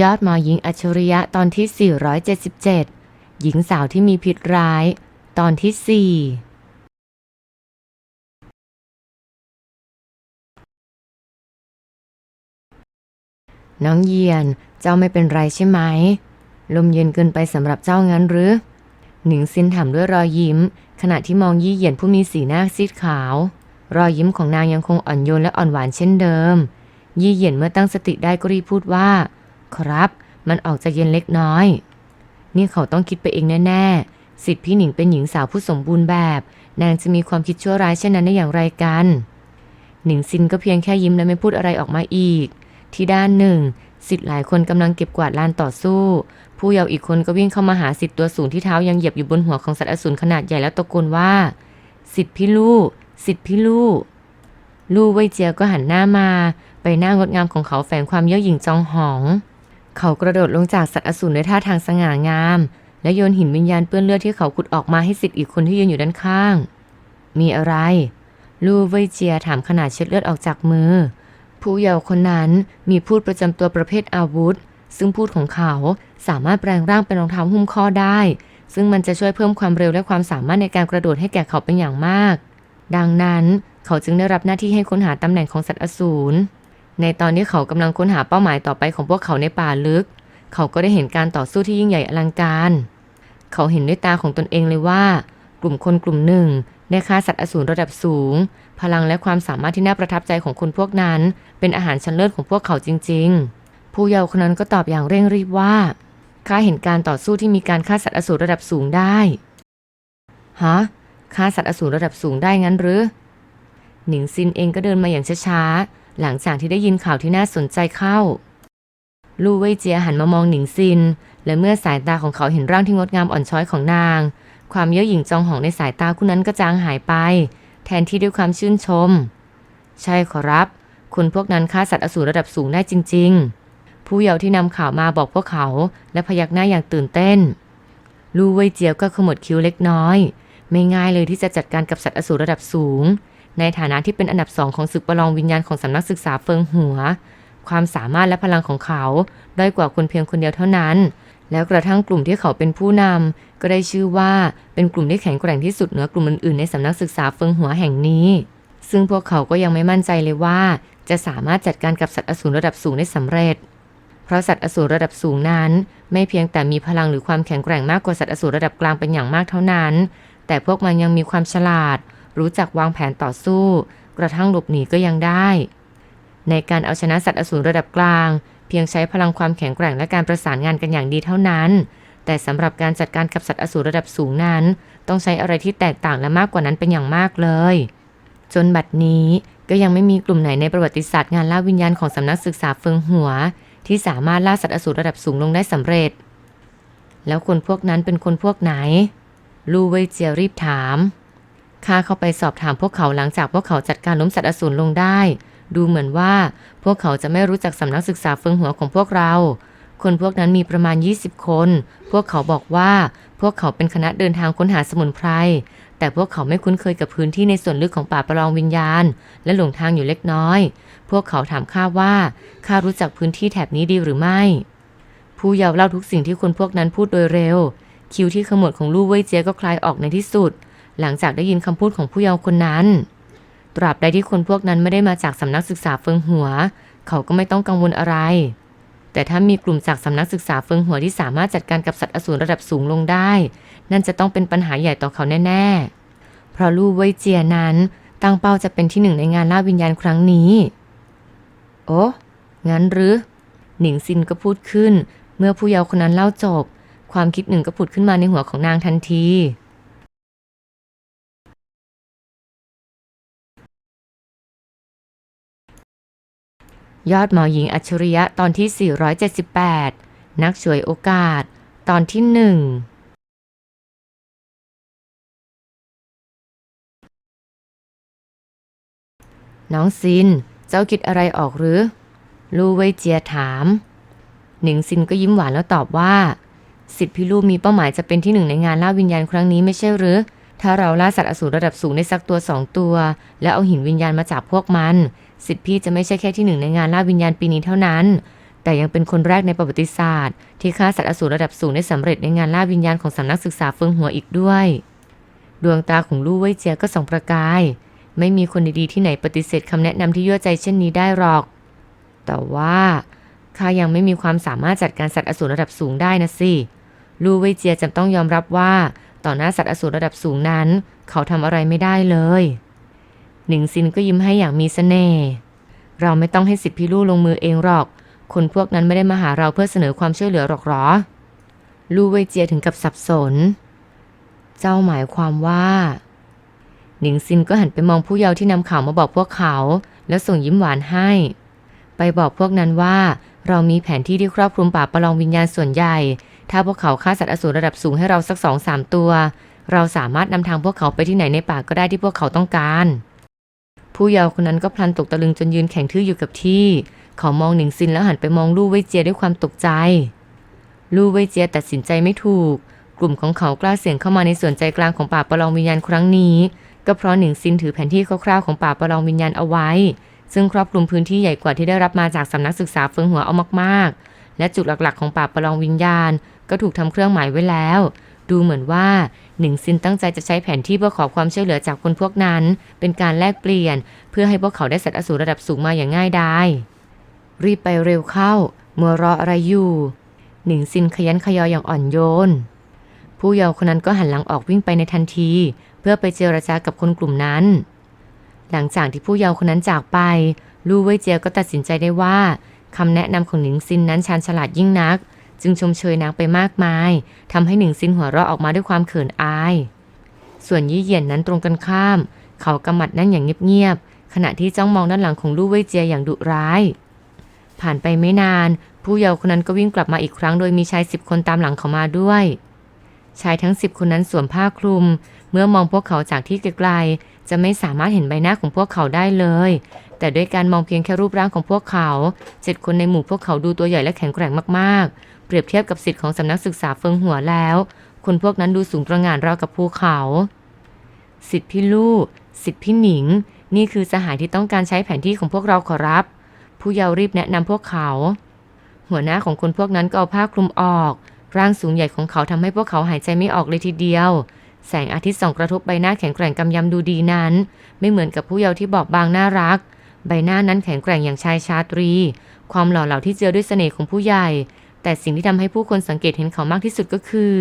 ยอดหมอหญิงอัจฉริยะตอนที่ 477 หญิงสาวที่มีพิษร้าย ตอนที่ 4 น้องเยียน เจ้าไม่เป็นไรใช่ไหม ลมเย็นเกินไปสำหรับเจ้างั้นหรือ หนิงซินถามด้วยรอยยิ้ม ขณะที่มองยี่เหยียนผู้มีสีหน้าซีดขาว รอยยิ้มของนางยังคงอ่อนโยนและอ่อนหวานเช่นเดิม ยี่เหยียนเมื่อตั้งสติได้ก็รีบพูดว่า ครับ มันออกจะเย็นเล็กน้อย นี่เขาต้องคิดไปเองแน่ๆสิทธิ์พี่หนิงเป็นหญิงสาวผู้สมบูรณ์แบบ นางจะมีความคิดชั่วร้ายเช่นนั้นได้อย่างไรกัน หนิงซินก็เพียงแค่ยิ้มและไม่พูดอะไรออกมาอีก ที่ด้านหนึ่งสิทธิ์หลายคนกำลังเก็บกวาดลานต่อสู้ ผู้เยาว์อีกคนก็วิ่งเข้ามาหาสิทธิ์ตัวสูงที่เท้ายังเหยียบอยู่บนหัวของสัตว์อสูรขนาดใหญ่แล้วตะโกนว่า สิทธิ์พี่ลู่สิทธิ์พี่ลู่ลู่เว่ยเจียก็หันหน้ามา ใบหน้างดงามของเขาแฝงความเย่อหยิ่งจองหอง เขากระโดดลงจากสัตว์อสูรด้วยท่าทางสง่างาม และโยนหินวิญญาณเปื้อนเลือดที่เขาขุดออกมาให้สิทธิ์อีกคนที่ยืนอยู่ด้านข้าง มีอะไร ลูเวยเจียถามขนาดเช็ดเลือดออกจากมือ ผู้เยาว์คนนั้นมีพูดประจำตัวประเภทอาวุธ ซึ่งพูดของเขาสามารถแปลงร่างเป็นรองเท้าหุ้มข้อได้ ซึ่งมันจะช่วยเพิ่มความเร็วและความสามารถในการกระโดดให้แก่เขาเป็นอย่างมาก ดังนั้นเขาจึงได้รับหน้าที่ให้ค้นหาตำแหน่งของสัตว์อสูร ในตอนที่เขากำลังค้นหาเป้าหมายต่อไปของพวกเขาในป่าลึก เขาก็ได้เห็นการต่อสู้ที่ยิ่งใหญ่อลังการ เขาเห็นด้วยตาของตนเองเลยว่า กลุ่มคนกลุ่มหนึ่งได้ฆ่าสัตว์อสูรระดับสูง พลังและความสามารถที่น่าประทับใจของคนพวกนั้น เป็นอาหารชั้นเลิศของพวกเขาจริง ๆ ผู้เยาว์คนนั้นก็ตอบอย่างเร่งรีบว่าข้าเห็นการต่อสู้ที่มีการฆ่าสัตว์อสูรระดับสูงได้ฮะฆ่าสัตว์อสูรระดับสูงได้งั้นหรือหนิงซินเองก็เดินมาอย่างช้าๆ หลังจากที่ได้ยินข่าวที่น่าสนใจเข้า ลู่เว่ยเจียหันมามองหนิงซิน และเมื่อสายตาของเขาเห็นร่างที่งดงามอ่อนช้อยของนาง ความเย่อหยิ่งจองหองในสายตาคู่นั้นก็จางหายไป แทนที่ด้วยความชื่นชม ใช่ขอรับ คนพวกนั้นฆ่าสัตว์อสูรระดับสูงได้จริง ๆ ผู้เยาว์ที่นำข่าวมาบอกพวกเขา และพยักหน้าอย่างตื่นเต้น ลู่เว่ยเจียก็ขมวดคิ้วเล็กน้อย ไม่ง่ายเลยที่จะจัดการกับสัตว์อสูรระดับสูง ในฐานะที่เป็นอันดับสองของศึกประลองวิญญาณของสำนักศึกษาเฟิงหัว ความสามารถและพลังของเขาด้อยกว่าคนเพียงคนเดียวเท่านั้น แล้วกระทั่งกลุ่มที่เขาเป็นผู้นำก็ได้ชื่อว่าเป็นกลุ่มที่แข็งแกร่งที่สุดเหนือกลุ่มอื่นๆ ในสำนักศึกษาเฟิงหัวแห่งนี้ ซึ่งพวกเขาก็ยังไม่มั่นใจเลยว่า จะสามารถจัดการกับสัตว์อสูรระดับสูงได้สำเร็จ เพราะสัตว์อสูรระดับสูงนั้น ไม่เพียงแต่มีพลังหรือความแข็งแกร่งมากกว่าสัตว์อสูรระดับกลางเป็นอย่างมากเท่านั้น แต่พวกมันยังมีความฉลาด รู้จักวางแผนต่อสู้ กระทั่งหลบหนีก็ยังได้ ในการเอาชนะสัตว์อสูรระดับกลาง เพียงใช้พลังความแข็งแกร่งและการประสานงานกันอย่างดีเท่านั้น แต่สำหรับการจัดการกับสัตว์อสูรระดับสูงนั้น ต้องใช้อะไรที่แตกต่างและมากกว่านั้นเป็นอย่างมากเลย จนบัดนี้ก็ยังไม่มีกลุ่มไหนในประวัติศาสตร์งานล่าวิญญาณของสำนักศึกษาเฟิงหัว ที่สามารถล่าสัตว์อสูรระดับสูงลงได้สำเร็จ แล้วคนพวกนั้นเป็นคนพวกไหน ลูเวยเจียรีบถาม ข้าเข้าไปสอบถามพวกเขาหลังจากพวกเขาจัดการล้มสัตว์อสูรลงได้ ดูเหมือนว่าพวกเขาจะไม่รู้จักสำนักศึกษาเฟิงหัวของพวกเรา คนพวกนั้นมีประมาณ 20 คน พวกเขาบอกว่าพวกเขาเป็นคณะเดินทางค้นหาสมุนไพร แต่พวกเขาไม่คุ้นเคยกับพื้นที่ในส่วนลึกของป่าประลองวิญญาณ และหลงทางอยู่เล็กน้อย พวกเขาถามข้าว่าข้ารู้จักพื้นที่แถบนี้ดีหรือไม่ ผู้เยาว์เล่าทุกสิ่งที่คนพวกนั้นพูดโดยเร็ว คิ้วที่ขมวดของลู่เว่ยเจียก็คลายออกในที่สุด หลังจากได้ยินคำพูดของผู้เยาว์คนนั้น ตราบใดที่คนพวกนั้นไม่ได้มาจากสำนักศึกษาเฟิงหัว เขาก็ไม่ต้องกังวลอะไร แต่ถ้ามีกลุ่มจากสำนักศึกษาเฟิงหัวที่สามารถจัดการกับสัตว์อสูรระดับสูงลงได้ นั่นจะต้องเป็นปัญหาใหญ่ต่อเขาแน่ ๆ เพราะลู่เว่ยเจียนั้นตั้งเป้าจะเป็นที่หนึ่งในงานล่าวิญญาณครั้งนี้ โอ้งั้นหรือ หนิงซินก็พูดขึ้น เมื่อผู้เยาว์คนนั้นเล่าจบ ความคิดหนึ่งก็ผุดขึ้นมาในหัวของนางทันที ยอดหมอหญิงอัจฉริยะตอนที่ 478 นักฉวยโอกาส ตอนที่หนึ่งน้องซิน เจ้าคิดอะไรออกหรือ ลู่เวยเจียถาม หนิงซินก็ยิ้มหวานแล้วตอบว่าสิทธิพี่ลู่มีเป้าหมายจะเป็นที่หนึ่งในงานล่าวิญญาณครั้งนี้ไม่ใช่หรือ ถ้าเราล่าสัตว์อสูรระดับสูงได้สักตัวสองตัว แล้วเอาหินวิญญาณมาจับพวกมัน สิทธิพี่จะไม่ใช่แค่ที่หนึ่งในงานล่าวิญญาณปีนี้เท่านั้น แต่ยังเป็นคนแรกในประวัติศาสตร์ ที่ฆ่าสัตว์อสูรระดับสูงได้สำเร็จในงานล่าวิญญาณของสำนักศึกษาเฟิงหัวอีกด้วย ดวงตาของลู่เว่ยเจียก็ส่องประกาย ไม่มีคนดีๆที่ไหนปฏิเสธคำแนะนำที่ยั่วใจเช่นนี้ได้หรอก แต่ว่าข้ายังไม่มีความสามารถจัดการสัตว์อสูรระดับสูงได้นะสิลู่เว่ยเจียจำต้องยอมรับว่า ต่อหน้าสัตว์อสูรระดับสูงนั้น เขาทำอะไรไม่ได้เลย หนิงซินก็ยิ้มให้อย่างมีเสน่ห์ เราไม่ต้องให้สิทธิพี่ลู่ลงมือเองหรอก คนพวกนั้นไม่ได้มาหาเราเพื่อเสนอความช่วยเหลือหรอกหรอ ลู่เวยเจียถึงกับสับสน เจ้าหมายความว่า หนิงซินก็หันไปมองผู้เยาว์ที่นำข่าวมาบอกพวกเขา แล้วส่งยิ้มหวานให้ ไปบอกพวกนั้นว่า เรามีแผนที่ที่ครอบคลุมป่าประลองวิญญาณส่วนใหญ่ ถ้าพวกเขาฆ่าสัตว์อสูรระดับสูงให้เราสักสองสามตัว เราสามารถนำทางพวกเขาไปที่ไหนในป่าก็ได้ที่พวกเขาต้องการ ผู้เยาว์คนนั้นก็พลันตกตะลึงจนยืนแข็งทื่ออยู่กับที่ เขามองหนิงซินแล้วหันไปมองลู่เว่ยเจียด้วยความตกใจ ลู่เว่ยเจียตัดสินใจไม่ถูก กลุ่มของเขากล้าเสี่ยงเข้ามาในส่วนใจกลางของป่าประลองวิญญาณครั้งนี้ ก็เพราะหนิงซินถือแผนที่คร่าวๆของป่าประลองวิญญาณเอาไว้ ซึ่งครอบคลุมพื้นที่ใหญ่กว่าที่ได้รับมาจากสำนักศึกษาเฟิงหัวเอามากๆ และจุดหลักๆ ของป่าประลองวิญญาณ ก็ถูกทำเครื่องหมายไว้แล้ว ดูเหมือนว่าหนิงซินตั้งใจจะใช้แผนที่เพื่อขอความช่วยเหลือจากคนพวกนั้น เป็นการแลกเปลี่ยน เพื่อให้พวกเขาได้สัตว์อสูรระดับสูงมาอย่างง่ายดายรีบไปเร็วเข้าเมัวรออะไรอยู่ หนิงซินขยันขยออย่างอ่อนโยน ผู้เยาว์คนนั้นก็หันหลังออกวิ่งไปในทันที เพื่อไปเจรจากับคนกลุ่มนั้น หลังจากที่ผู้เยาว์คนนั้นจากไป ลู่เว่ยเจียก็ตัดสินใจได้ว่าคำแนะนำของหนิงซินนั้นชาญฉลาดยิ่งนัก จึงชมเชยนางไปมากมายทำให้หนิงซินหัวเราะออกมาด้วยความเขินอาย ส่วนยี่เหยียนนั้นตรงกันข้าม เขากำมัดนั่งอย่างเงียบๆขณะที่จ้องมองด้านหลังของลู่เว่ยเจียอย่างดุร้าย ผ่านไปไม่นาน ผู้เยาว์คนนั้นก็วิ่งกลับมาอีกครั้งโดยมีชายสิบคนตามหลังเขามาด้วยชายทั้งสิบคนนั้นสวมผ้าคลุม เมื่อมองพวกเขาจากที่ไกลๆจะไม่สามารถเห็นใบหน้าของพวกเขาได้เลย แต่ด้วยการมองเพียงแค่รูปร่างของพวกเขาเจ็ดคนในหมู่พวกเขาดูตัวใหญ่และแข็งแกร่งมากๆ เปรียบเทียบกับสิทธิ์ของสำนักศึกษาเฟิงหัวแล้ว คนพวกนั้นดูสูงประหง่านราวกับภูเขา สิทธิพี่ลู่สิทธิพี่หนิง นี่คือสหายที่ต้องการใช้แผนที่ของพวกเราขอรับ ผู้เยาว์รีบแนะนำพวกเขา หัวหน้าของคนพวกนั้นก็เอาผ้าคลุมออก ร่างสูงใหญ่ของเขาทำให้พวกเขาหายใจไม่ออกเลยทีเดียวแสงอาทิตย์ส่องกระทบใบหน้าแข็งแกร่งกำยำดูดีนั้น ไม่เหมือนกับผู้เยาว์ที่บอบบางน่ารัก ใบหน้านั้นแข็งแกร่งอย่างชายชาตรี ความหล่อเหลาที่เจือด้วยเสน่ห์ของผู้ใหญ่ แต่สิ่งที่ทำให้ผู้คนสังเกตเห็นเขามากที่สุดก็คือ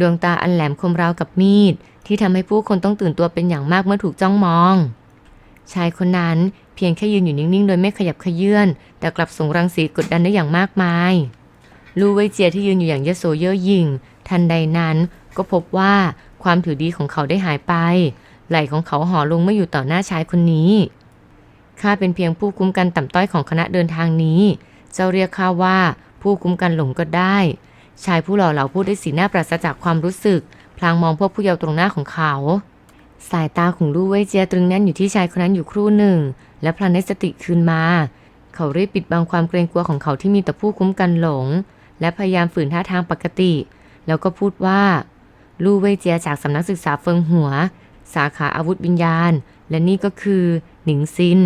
ดวงตาอันแหลมคมราวกับมีด ที่ทำให้ผู้คนต้องตื่นตัวเป็นอย่างมากเมื่อถูกจ้องมอง ชายคนนั้นเพียงแค่ยืนอยู่นิ่งๆ โดยไม่ขยับเขยื่อน แต่กลับส่งรังสีกดดันได้อย่างมากมาย ลูเวเจียที่ยืนอยู่อย่างเยโสเย่อหยิ่ง ทันใดนั้นก็พบว่าความถือดีของเขาได้หายไป ไหล่ของเขาห่อลงไม่อยู่ต่อหน้าชายคนนี้ ข้าเป็นเพียงผู้คุ้มกันต่ำต้อยของคณะเดินทางนี้ เจ้าเรียกข้าว่าผู้คุ้มกันหลงก็ได้ ชายผู้หล่อเหลาพูดด้วยสีหน้าปราศจากความรู้สึก พลางมองพวกผู้เยาว์ตรงหน้าของเขา สายตาของลู่เว่ยเจียตรึงแน่นอยู่ที่ชายคนนั้นอยู่ครู่หนึ่ง และพลันได้สติคืนมา เขารีบปิดบังความเกรงกลัวของเขาที่มีต่อผู้คุ้มกันหลง และพยายามฝืนท่าทางปกติ แล้วก็พูดว่า ลู่เว่ยเจียจากสำนักศึกษาเฟิงหัว สาขาอาวุธวิญญาณ และนี่ก็คือหนิงซิน